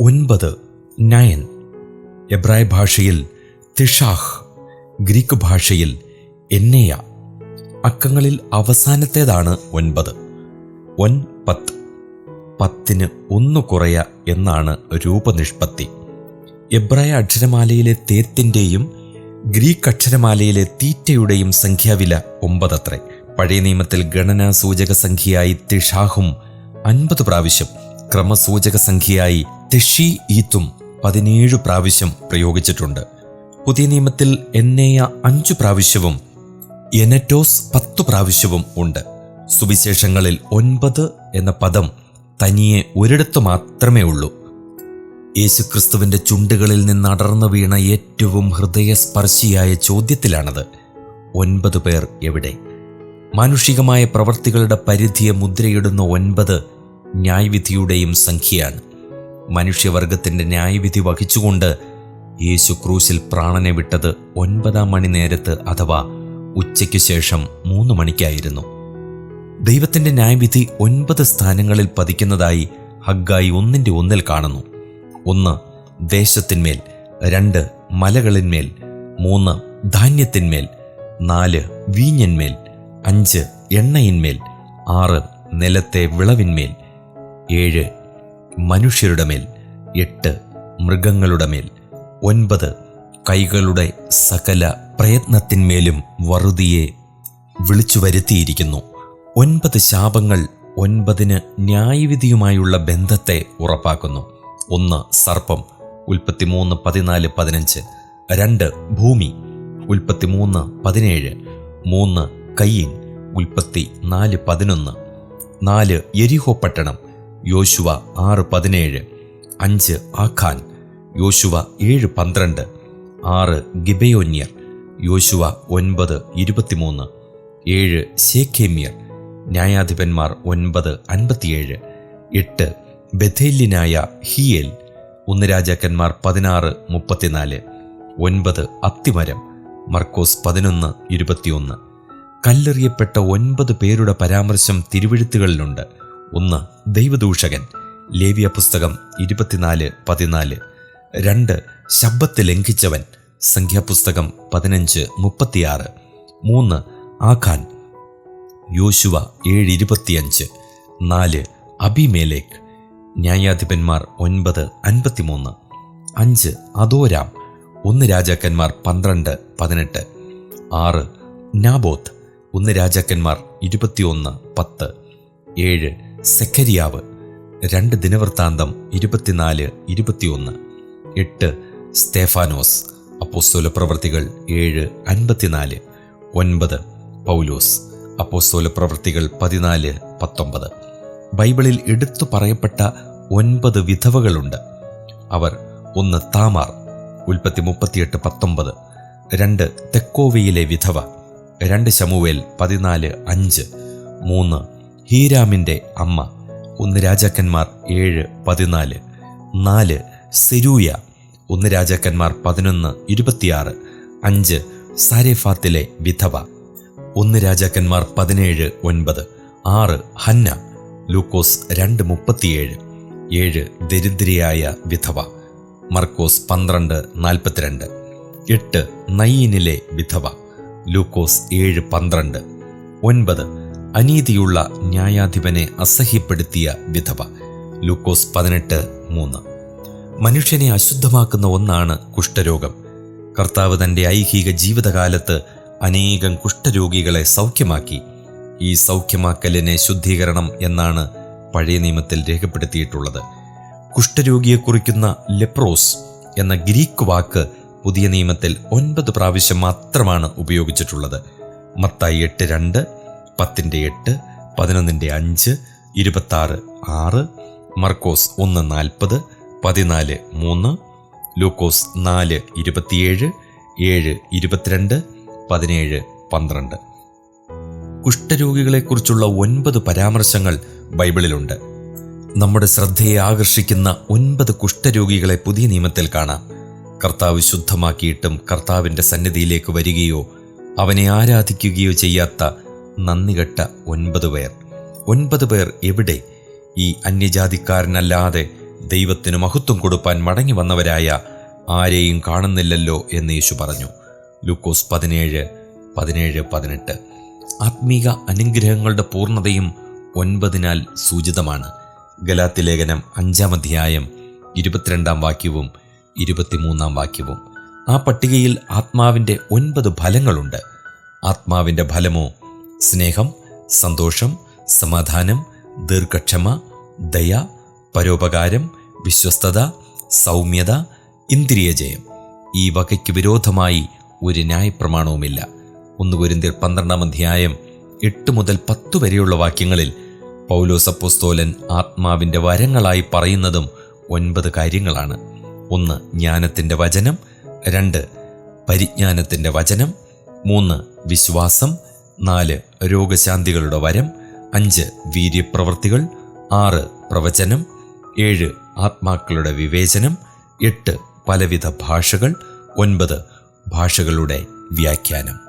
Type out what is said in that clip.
ഒൻപത് നയൻ. എബ്രായ ഭാഷയിൽ തിഷാഹ് ഗ്രീക്ക് ഭാഷയിൽ എന്നേയ. അക്കങ്ങളിൽ അവസാനത്തേതാണ് ഒൻപത്. ഒൻ പത്ത്. പത്തിന് ഒന്ന് കുറയ എന്നാണ് രൂപനിഷ്പത്തി. എബ്രായ അക്ഷരമാലയിലെ തേത്തിന്റെയും ഗ്രീക്ക് അക്ഷരമാലയിലെ തീറ്റയുടെയും സംഖ്യാവില ഒമ്പതത്രേ. പഴയ നിയമത്തിൽ ഗണനാ സൂചക സംഖ്യയായി തിഷാഹും അൻപത് പ്രാവശ്യം ക്രമസൂചക സംഖ്യയായി തിഷി ഈത്തും പതിനേഴ് പ്രാവശ്യം പ്രയോഗിച്ചിട്ടുണ്ട്. പുതിയ നിയമത്തിൽ എന്നേയ അഞ്ചു പ്രാവശ്യവും എനറ്റോസ് പത്തു പ്രാവശ്യവും ഉണ്ട്. സുവിശേഷങ്ങളിൽ ഒൻപത് എന്ന പദം തനിയെ ഒരിടത്ത് മാത്രമേ ഉള്ളൂ. യേശുക്രിസ്തുവിന്റെ ചുണ്ടുകളിൽ നിന്ന് അടർന്നു വീണ ഏറ്റവും ഹൃദയസ്പർശിയായ ചോദ്യത്തിലാണത്. ഒൻപത് പേർ എവിടെ? മാനുഷികമായ പ്രവർത്തികളുടെ പരിധിയെ മുദ്രയിടുന്ന ഒൻപത് ന്യായവിധിയുടെയും സംഖ്യയാണ്. മനുഷ്യവർഗത്തിന്റെ ന്യായവിധി വഹിച്ചുകൊണ്ട് യേശു ക്രൂശിൽ പ്രാണനെ വിട്ടത് ഒൻപതാം മണി നേരത്ത് അഥവാ ഉച്ചയ്ക്ക് ശേഷം മൂന്ന് മണിക്കായിരുന്നു. ദൈവത്തിന്റെ ന്യായവിധി ഒൻപത് സ്ഥാനങ്ങളിൽ പതിക്കുന്നതായി ഹഗ്ഗായി ഒന്നിന്റെ ഒന്നിൽ കാണുന്നു. ഒന്ന് ദേശത്തിന്മേൽ. രണ്ട് മലകളിന്മേൽ. മൂന്ന് ധാന്യത്തിന്മേൽ. നാല് വീഞ്ഞന്മേൽ. അഞ്ച് എണ്ണയിന്മേൽ. ആറ് നിലത്തെ വിളവിന്മേൽ. ഏഴ് മനുഷ്യരുടെ മേൽ എട്ട് മൃഗങ്ങളുടെ മേൽ ഒൻപത് കൈകളുടെ സകല പ്രയത്നത്തിന്മേലും വറുതിയെ വിളിച്ചു വരുത്തിയിരിക്കുന്നു. ഒൻപത് ശാപങ്ങൾ ഒൻപതിന് ന്യായവിധിയുമായുള്ള ബന്ധത്തെ ഉറപ്പാക്കുന്നു. ഒന്ന് സർപ്പം ഉൽപ്പത്തിമൂന്ന് പതിനാല് പതിനഞ്ച്. രണ്ട് ഭൂമി ഉൽപ്പത്തിമൂന്ന് പതിനേഴ്. മൂന്ന് കയ്യിൻ ഉൽപ്പത്തി നാല് പതിനൊന്ന്. നാല് എരിഹോ പട്ടണം യോശുവ ആറ് പതിനേഴ്. അഞ്ച് ആഖാൻ. യോശുവ ഏഴ് പന്ത്രണ്ട്. ആറ് ഗിബയോന്യർ. യോശുവ ഒൻപത് ഇരുപത്തിമൂന്ന്. ഏഴ് ശേഖേമ്യർ ന്യായാധിപന്മാർ ഒൻപത് അൻപത്തിയേഴ്. എട്ട് ബഥേല്യനായ ഹിയേൽ. ഒന്ന് രാജാക്കന്മാർ പതിനാറ് മുപ്പത്തിനാല്. ഒൻപത് അത്തിമരം. മർക്കോസ് പതിനൊന്ന് ഇരുപത്തിയൊന്ന്. കല്ലെറിയപ്പെട്ട ഒൻപത് പേരുടെ പരാമർശം തിരുവഴുത്തുകളിലുണ്ട്. ഒന്ന് ദൈവദൂഷകൻ. ലേവ്യ പുസ്തകം ഇരുപത്തിനാല് പതിനാല്. രണ്ട് ശബ്ദത്തെ ലംഘിച്ചവൻ. സംഖ്യാപുസ്തകം പതിനഞ്ച് മുപ്പത്തിയാറ്. മൂന്ന് ആഖാൻ. യോശുവ ഏഴ് ഇരുപത്തിയഞ്ച്. നാല് അബിമേലേക്ക്. ന്യായാധിപന്മാർ ഒൻപത് അൻപത്തിമൂന്ന്. അഞ്ച് അതോരാം ഒന്ന് രാജാക്കന്മാർ പന്ത്രണ്ട് പതിനെട്ട്. ആറ് നാബോത്ത്. ഒന്ന് രാജാക്കന്മാർ ഇരുപത്തിയൊന്ന് പത്ത്. ഏഴ് സെക്കരിയാവ് രണ്ട് ദിനവൃത്താന്തം ഇരുപത്തിനാല് ഇരുപത്തിയൊന്ന്. എട്ട് സ്തേഫാനോസ്. അപ്പോസ്തോല പ്രവൃത്തികൾ ഏഴ് അൻപത്തിനാല്. ഒൻപത് പൗലോസ്. അപ്പോസ്തോല പ്രവൃത്തികൾ പതിനാല് പത്തൊമ്പത്. ബൈബിളിൽ എടുത്തു പറയപ്പെട്ട ഒൻപത് വിധവകളുണ്ട്. അവർ ഒന്ന് താമാർ ഉൽപ്പത്തി മുപ്പത്തിയെട്ട് പത്തൊമ്പത്. രണ്ട് തെക്കോവയിലെ വിധവ രണ്ട് ശമുവേൽ പതിനാല് അഞ്ച്. മൂന്ന് ഹീരാമിന്റെ അമ്മ. ഒന്ന് രാജാക്കന്മാർ ഏഴ് പതിനാല്. നാല് സെരൂയ. ഒന്ന് രാജാക്കന്മാർ പതിനൊന്ന് ഇരുപത്തിയാറ്. അഞ്ച് സാരേഫാത്തിലെ വിധവ. ഒന്ന് രാജാക്കന്മാർ പതിനേഴ് ഒൻപത്. ആറ് ഹന്ന. ലൂക്കോസ് രണ്ട് മുപ്പത്തിയേഴ്. ഏഴ് ദരിദ്രയായ വിധവ. മർക്കോസ് പന്ത്രണ്ട് നാൽപ്പത്തിരണ്ട്. എട്ട് നയീനിലെ വിധവ. ലൂക്കോസ് ഏഴ് പന്ത്രണ്ട്. ഒൻപത് അനീതിയുള്ള ന്യായാധിപനെ അസഹ്യപ്പെടുത്തിയ വിധവ. ലൂക്കോസ് പതിനെട്ട് മൂന്ന്. മനുഷ്യനെ അശുദ്ധമാക്കുന്ന ഒന്നാണ് കുഷ്ഠരോഗം. കർത്താവ് തന്റെ ഐഹിക ജീവിതകാലത്ത് അനേകം കുഷ്ഠരോഗികളെ സൗഖ്യമാക്കി. ഈ സൗഖ്യമാക്കലിനെ ശുദ്ധീകരണം എന്നാണ് പഴയ നിയമത്തിൽ രേഖപ്പെടുത്തിയിട്ടുള്ളത്. കുഷ്ഠരോഗിയെ കുറിക്കുന്ന ലെപ്രോസ് എന്ന ഗ്രീക്ക് വാക്ക് പുതിയ നിയമത്തിൽ ഒൻപത് പ്രാവശ്യം മാത്രമാണ് ഉപയോഗിച്ചിട്ടുള്ളത്. മത്തായി എട്ട് രണ്ട്. പത്തിന്റെ എട്ട് പതിനൊന്നിന്റെ അഞ്ച് ഇരുപത്താറ് ആറ് മർക്കോസ് ഒന്ന് നാൽപ്പത് പതിനാല് മൂന്ന് ലൂക്കോസ് നാല് ഇരുപത്തിയേഴ് ഏഴ് ഇരുപത്തിരണ്ട് പതിനേഴ് പന്ത്രണ്ട്. കുഷ്ഠരോഗികളെക്കുറിച്ചുള്ള ഒൻപത് പരാമർശങ്ങൾ ബൈബിളിലുണ്ട്. നമ്മുടെ ശ്രദ്ധയെ ആകർഷിക്കുന്ന ഒൻപത് കുഷ്ഠരോഗികളെ പുതിയ നിയമത്തിൽ കാണാം. കർത്താവ് ശുദ്ധമാക്കിയിട്ടും കർത്താവിന്റെ സന്നിധിയിലേക്ക് വരികയോ അവനെ ആരാധിക്കുകയോ ചെയ്യാത്ത നന്ദികെട്ട ഒൻപത് പേർ. ഒൻപത് പേർ എവിടെ? ഈ അന്യജാതിക്കാരനല്ലാതെ ദൈവത്തിന് മഹത്വം കൊടുപ്പാൻ മടങ്ങി വന്നവരായ ആരെയും കാണുന്നില്ലല്ലോ എന്ന് യേശു പറഞ്ഞു. ലൂക്കോസ് പതിനേഴ് പതിനേഴ് പതിനെട്ട്. ആത്മീക അനുഗ്രഹങ്ങളുടെ പൂർണതയും ഒൻപതിനാൽ സൂചിതമാണ്. ഗലാത്തി ലേഖനം അഞ്ചാം അധ്യായം ഇരുപത്തിരണ്ടാം വാക്യവും ഇരുപത്തിമൂന്നാം വാക്യവും. ആ പട്ടികയിൽ ആത്മാവിന്റെ ഒൻപത് ഫലങ്ങളുണ്ട്. ആത്മാവിന്റെ ഫലമോ സ്നേഹം സന്തോഷം സമാധാനം ദീർഘക്ഷമ ദയ പരോപകാരം വിശ്വസ്തത സൗമ്യത ഇന്ദ്രിയജയം ഈ വകയ്ക്ക് വിരോധമായി ഒരു ന്യായപ്രമാണവുമില്ല. ഒന്ന് കുരിന്തിർ പന്ത്രണ്ടാം അധ്യായം എട്ട് മുതൽ പത്ത് വരെയുള്ള വാക്യങ്ങളിൽ പൗലോസ് അപ്പോസ്തോലൻ ആത്മാവിന്റെ വരങ്ങളായി പറയുന്നതും ഒൻപത് കാര്യങ്ങളാണ്. ഒന്ന് ജ്ഞാനത്തിന്റെ വചനം. രണ്ട് പരിജ്ഞാനത്തിന്റെ വചനം. മൂന്ന് വിശ്വാസം. നാല് രോഗശാന്തികളുടെ വരം അഞ്ച് വീര്യപ്രവർത്തികൾ ആറ് പ്രവചനം ഏഴ് ആത്മാക്കളുടെ വിവേചനം എട്ട് പലവിധ ഭാഷകൾ ഒൻപത് ഭാഷകളുടെ വ്യാഖ്യാനം.